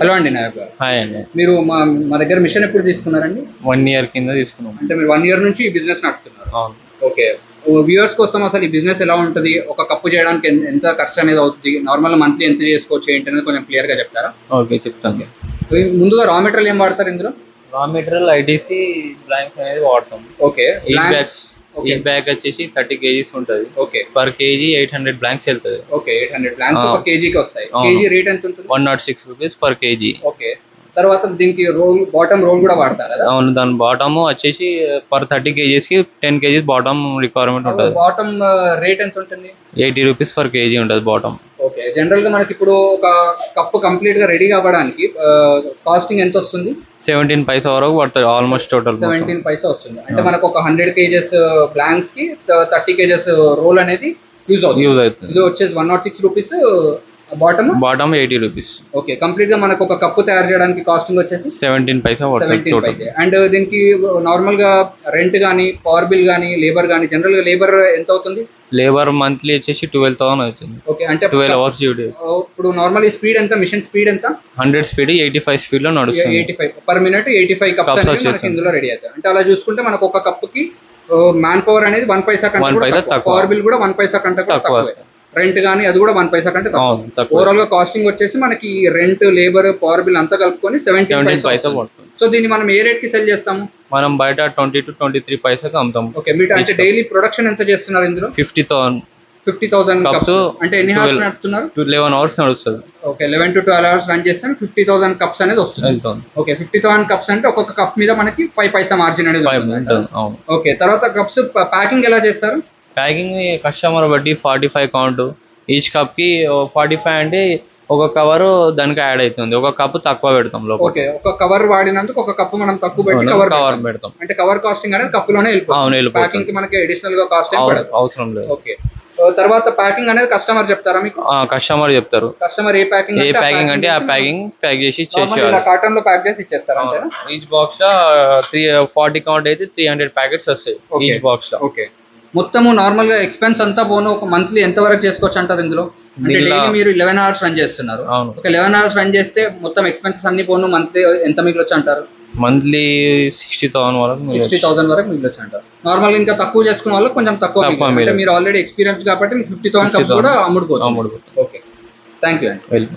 Hello అండి నాయక్ గారు hi అండి. మీరు మా మా దగ్గర మిషన్ ఎప్పుడు తీసుకున్నారండి? వన్ ఇయర్ కింద తీసుకున్నాం. అంటే మీరు వన్ ఇయర్ నుంచి ఈ బిజినెస్ నడుపుతున్నారు. అవును. ఓకే. వ్యూవర్స్ కోసం అసలు ఈ బిజినెస్ ఎలా ఉంటుంది? ఒక కప్పు చేయడానికి ఎంత ఖర్చు అనేది అవుతుంది? నార్మల్ మంత్లీ ఎంత చేసుకోవచ్చు ఏంటి అనేది కొంచెం క్లియర్గా చెప్తారా? ఓకే చెప్తాను ముందుగా రా మెటీరియల్ ఏం వాడతారు ఇందులో? రా మెటీరియల్ ఐటీసీ బ్లాంక్స్ అనేది వాడతాం. బ్లాంక్స్ ఓకే ఈ బ్యాగ్ వచ్చేసి థర్టీ కేజీస్ ఉంటుంది. Okay per kg eight hundred blanks వెళ్తుంది. Okay eight hundred blanks. ఒక కేజీకి వస్తాయి. కేజీ రేట్ ఎంత ఉంటుంది one naught six rupees per kg okay తర్వాత దీనికి రోల్ బాటమ్ రోల్ కూడా వాడతారు కదా? అవును దాని బాటమ్ వచ్చేసి పర్ థర్టీ కేజీస్కి టెన్ కేజీస్ బాటమ్ రిక్వైర్మెంట్ ఉంటుంది. బాటమ్ రేట్ ఎంత ఉంటుంది? ఎయిటీ రూపీస్ పర్ కేజీ ఉంటుంది బాటమ్ ఓకే జనరల్గా మనకి ఇప్పుడు ఒక కప్పు కంప్లీట్గా రెడీ అవ్వడానికి కాస్టింగ్ ఎంత వస్తుంది? సెవెంటీన్ పైసా వరకు పడుతుంది ఆల్మోస్ట్ టోటల్ సెవెంటీన్ పైసా వస్తుంది. అంటే మనకు ఒక హండ్రెడ్ కేజెస్ బ్లాంక్స్కి థర్టీ కేజెస్ రోల్ అనేది యూజ్ అవుతుంది. యూజ్ అవుతుంది. ఇది వచ్చేసి one naught six rupees bottom bottom eighty rupees okay కంప్లీట్గా మనకు ఒక కప్పు తయారు చేయడానికి కాస్టింగ్ వచ్చేసి సెవెంటీన్ పైసా సెవెంటీన్ అండ్ దీనికి నార్మల్గా రెంట్ కానీ పవర్ బిల్ కానీ లేబర్ కానీ జనరల్గా లేబర్ ఎంత అవుతుంది? లేబర్ మంత్లీ వచ్చేసి ట్వెల్వ్ థౌసండ్ అవుతుంది. ఓకే అంటే ట్వెల్వ్ అవర్స్ డ్యూటీ ఇప్పుడు నార్మల్ స్పీడ్ ఎంత? మిషన్ స్పీడ్ ఎంత? హండ్రెడ్ స్పీడ్ ఎయిటీ ఫైవ్ స్పీడ్లో నడుస్తుంది. Eighty five per minute eighty five cups మనకి. ఇందులో రెడీ అవుతాయి. అంటే అలా చూసుకుంటే మనకు ఒక కప్పుకి మ్యాన్ పవర్ అనేది వన్ పైసా కంటే. పవర్ బిల్ కూడా వన్ పైసా కంటే తక్కువ. రెంట్ కానీ అది కూడా వన్ పైసా కంటే తక్కువ. ఓవరాల్గా కాస్టింగ్ వచ్చేసి మనకి రెంట్ లేబర్ పవర్ బిల్ అంతా కలుపుకొని సెవెంటీన్ పైసా పైసా సో దీన్ని మనం ఏ రేట్కి సెల్ చేస్తాము? మనం బయట ట్వంటీ టు ట్వంటీ త్రీ పైసాకి అమ్ముతాం ఓకే మీరు అంటే డైలీ ప్రొడక్షన్ ఎంత చేస్తున్నారు ఇందులో? Fifty thousand fifty thousand cups అంటే ఎన్ని హార్స్ 12. నడుపుతున్నారు? టు లెవెన్ అవర్స్ నడుస్తుంది. Okay eleven to twelve hours run చేస్తే ఫిఫ్టీ థౌసండ్ కప్స్ అనేది వస్తుంది. ఓకే ఫిఫ్టీ థౌసండ్ కప్స్ అంటే ఒక్కొక్క కప్ మీద మనకి ఫైవ్ పైసా మార్జిన్ అనేది ఓకే తర్వాత కప్స్ ప్యాకింగ్ ఎలా చేస్తారు? ప్యాకింగ్ కస్టమర్ బట్టి ఫార్టీ ఫైవ్ కౌంట్. ఈచ్ కప్కి ఫార్టీ ఫైవ్ అంటే ఒక కవర్ దానికి యాడ్ అవుతుంది. ఒక కప్ తక్కువ పెడతాం లోపల. ఓకే ఒక కవర్ వాడినందుకు ఒక కప్పు మనం తక్కువ పెట్టి కవర్ కవర్ పెడతాం. అంటే కవర్ కాస్టింగ్ అనేది కప్పులోనే అవును ప్యాకింగ్కి మనకి అడిషనల్గా కాస్ట్ అవసరం లేదు. ఓకే. తర్వాత ప్యాకింగ్ అనేది కస్టమర్ చెప్తారా మీకు? కస్టమర్ చెప్తారు. కస్టమర్ ఏ ప్యాకింగ్ ఏ ప్యాకింగ్ అంటే ఆ ప్యాకింగ్ ప్యాక్ చేసి ఇలా ఇచ్చేసేయాలి. కార్టన్లో ప్యాక్ చేసి ఇచ్చేస్తారు ఈచ్ బాక్స్లో త్రీ ఫార్టీ కౌంట్ అయితే త్రీ హండ్రెడ్ ప్యాకెట్స్ వస్తాయి. ఈచ్ బాక్స్లో ఓకే. మొత్తము నార్మల్గా ఎక్స్పెన్స్ అంతా పోను ఒక మంత్లీ ఎంత వరకు చేసుకోవచ్చు అంటారు ఇందులో? అంటే డైలీ మీరు లెవెన్ అవర్స్ రన్ చేస్తున్నారు. ఒక లెవెన్ అవర్స్ రన్ చేస్తే మొత్తం ఎక్స్పెన్సెస్ అన్ని పోను మంత్లీ ఎంత మిగిలొచ్చు అంటారు? మంత్లీ సిక్స్టీ థౌసండ్ వరకు సిక్స్టీ. థౌసండ్ వరకు మిగిలొచ్చు అంటారు. నార్మల్ ఇంకా తక్కువ చేసుకున్న వాళ్ళకి కొంచెం తక్కువ అంటే. మీరు ఆల్రెడీ ఎక్స్పీరియన్స్ కాబట్టి ఫిఫ్టీ థౌసండ్ కప్స్ 50,000 కూడా అమ్ముడుపోతుంది అమ్ముడు ఓకే థ్యాంక్ యూ అండి వెళ్ళి